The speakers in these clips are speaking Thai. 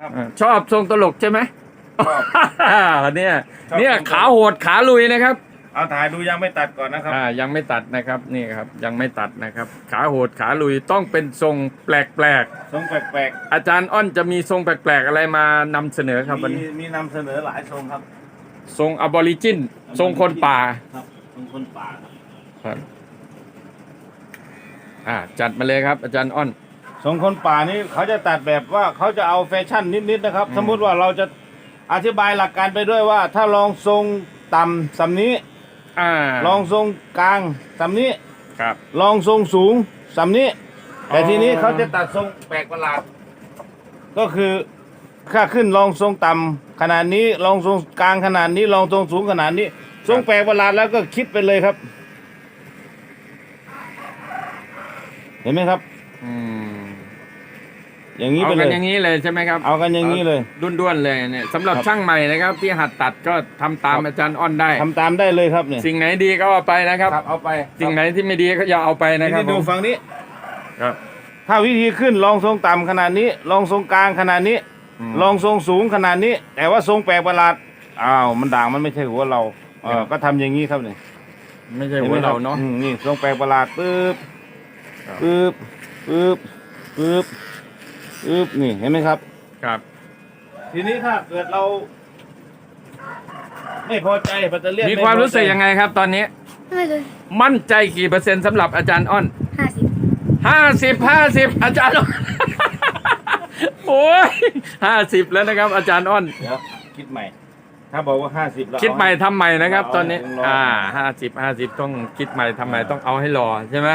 ครับอ่าชอบทรงตลกใช่ไหมชอบ เนี่ยชอบเนี่ยทรงตลก ขาโหดขาลุยนะครับเอาถ่ายดูยังไม่ตัดก่อนนะครับ อ่ายังไม่ตัดนะครับนี่ครับยังไม่ตัดนะครับ ขาโหดขาลุยต้องเป็นทรงแปลกทรงแปลกๆ อาจารย์อ้อนจะมีทรงแปลกๆอะไรมานำเสนอครับๆวันมีนี้มีนำเสนอหลายทรงครับทรงอบอริจินทรงคนป่าครับทรงคนป่าครับครับอ่าจัดมาเลยครับอาจารย์อ้อน ทรงคนป่านี่เขาจะตัดแบบว่าเขาจะเอาแฟชั่นนิดๆนะครับอืมสมมุติว่าเราจะอธิบายหลักการไปด้วยว่า ถ้าลองทรงต่ำสำนี้อ่าลองทรงกลางสำนี้ครับ ลองทรงสูงสำนี้ แต่อ๋อทีนี้เขาจะตัดทรงแปลกประหลาด ก็คือค่าขึ้นลองทรงต่ำขนาดนี้ลองทรงกลางขนาดนี้ลองทรงสูงขนาดนี้ ทรงแปลกประหลาดแล้วก็คิดไปเลยครับ เห็นไหมครับ อืม อย่างนี้เอาไปเลกันย อย่างนี้เลยใช่ไหมครับเอากันอย่างนี้เลยด้วนๆเลยเนี่ยสำหรับครับ ช่างใหม่นะครับ ที่หัดตัดก็ทำตามครับอาจารย์อ้อนได้ ทำตามได้เลยครับเนี่ยสิ่งไหนดีก็เอาไปนะครับ ครับเอาไปสิ่งไหนที่ไม่ดีก็อย่าเอาไปนี่นะครับดูผมฝั่งนี้ ครับ ถ้าวิธีขึ้นลองทรงต่ำขนาดนี้ ลองทรงกลางขนาดนี้มลองทรงสูงขนาดนี้ แต่ว่าทรงแปลกประหลาดอ้าวมันด่างมันไม่ใช่หัวเราเออก็ทำอย่างนี้ครับเนี่ยไม่ใช่หัวเราเนาะอืมนี่ทรงแปลกประหลาดปึ๊บครับ ปึ๊บปึ๊บปึ๊บ ปึ๊บนี่เห็นไหมครับ ครับ ทีนี้ถ้าเกิดเรา ไม่พอใจปัตเตอร์เลียนมีความรู้สึกยังไงครับ ตอนนี้ ไม่เลยมั่นใจกี่เปอร์เซ็นต์สำหรับอาจารย์อ้อนห้าสิบห้าสิบห้าสิบอาจารย์อ้อนโอ้ยห้าสิบแล้วนะครับ อาจารย์อ้อน เดี๋ยวคิดใหม่ ถ้าบอกว่าห้าสิบเราคิดใหม่ทำใหม่นะครับเอาตอนนี้เอาอ่าห้าสิบห้าสิบต้องคิดใหม่ทำใหม่ต้องเอาให้รอใช่ไหม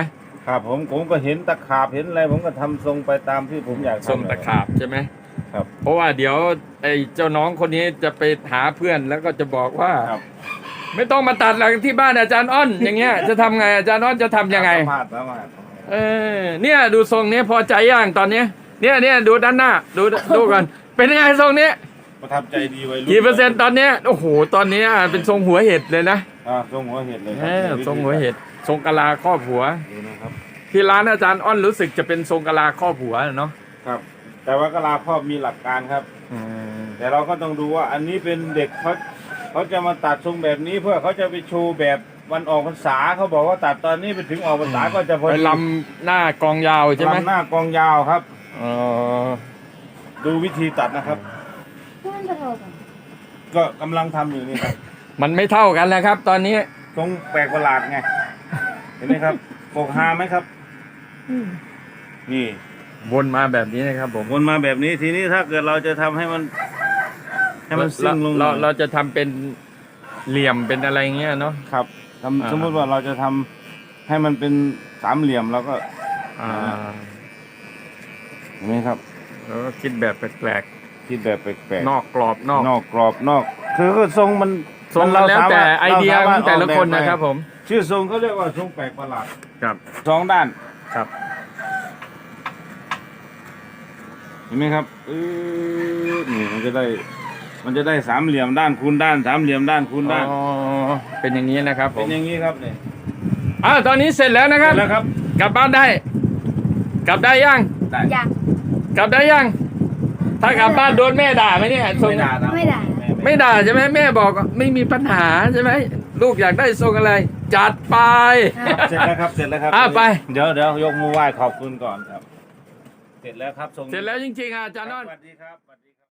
ครับผมผมก็เห็นตะขาบเห็นอะไรผมก็ทำทรงไปตามที่ผมอยากทำทรงตะขาบใช่ไหมครับ เพราะว่าเดี๋ยวไอ้เจ้าน้องคนนี้จะไปหาเพื่อนแล้วก็จะบอกว่า ครับไม่ต้องมาตัดหลังที่บ้านอาจารย์อ้อน อย่างเงี้ย จะทำไงอาจารย์อ้อนจะทำยังไงสัมภาษณ์สัมภาษณ์เออเนี่ยดูทรงนี้พอใจย่างตอนนี้ เนี่ยเนี่ยดูด้านหน้า ดูดูก่อนเป็นยังไงทรงนี้ประทับใจดีไว้กี่เปอร์เซ็นต์ตอนเนี้ยโอ้โหตอนนี้เป็นทรงหัวเห็ดเลยนะอ่าทรงหัวเห็ดเลยคเอรัอทรงหัวเห็ดทรงกะลาครอบหัว ดูนะ ครับที่ร้านอาจารย์อ้อนรู้สึกจะเป็นทรงกะลาครอบหัวเนาะครับ แต่ว่ากะลาครอบมีหลักการครับ อืมแต่เราก็ต้องดูว่าอันนี้เป็นเด็กเขาเขาจะมาตัดทรงแบบนี้เพื่อเขาจะไปโชว์แบบวันออกพรรษาเขาบอกว่าตัดตอนนี้ไปถึงออกพรรษาก็จะพอไปดีลำหน้ากองยาวใช่ไหมลำหน้ากองยาวครับ อ๋อดูวิธีตัดนะครับมันจะเท่ากันก็กำลังทำอยู่นี่ครับมันไม่เท่ากันแล้วครับ ตอนนี้ ทรงแปลกประหลาดไงเห็นไหมครับกกฮาไหมครับ นี่วนมาแบบนี้นะครับผมวนมาแบบนี้ทีนี้ถ้าเกิดเราจะทำให้มัน ให้มันซิ่งลงหเราน่อยเราจะทำเป็นเหลี่ยมเป็นอะไรเงี้ยเนาะครับทำอ่าสมมุติว่าเราจะทำให้มันเป็นสามเหลี่ยมเราก็อ่าเห็นไหมครับแล้วก็คิดแบบแปลกคิดแบบแปลกๆนอกกรอบนอกนอกกรอบนอก คือก็ทรงมันทรงมันแล้วสามารถแต่ไอเดียราขสาอมารถงแต่ละคนออกแบบนะครับไปผม ชื่อทรงเขาเรียกว่าทรงแปลกประหลาดครับสองด้าน ครับ เห็นไหมครับเออนี่มันจะได้ มันจะได้สามเหลี่ยมด้านคูณด้าน สามเหลี่ยมด้านคูณด้าน อ๋อเป็นอย่างนี้นะครับผเป็นมอย่างนี้ครับเนี่ยอ่าตอนนี้เสร็จแล้วนะคเสรัร็บจแล้วครับกลับบ้านได้ กลับได้ยัง ได้อยาก กลับได้ยัง ถ้ากลับบ้านโดนแม่ด่าไหมเนี่ยทรงไม่ด่านะไม่ด่า ไม่ด่าใช่ไหมแม่บอกไม่มีปัญหาใช่ไหม ลูกอยากได้ทรงอะไร จัดไปเสร็จแล้วครับ เสร็จแล้วครับอะไป เดี๋ยวเดี๋ยวยกมือไหว้ขอบคุณก่อนครับ เสร็จแล้วครับทรงเสร็จแล้วจริงๆอะอาจารย์นอน สวัสดีครับ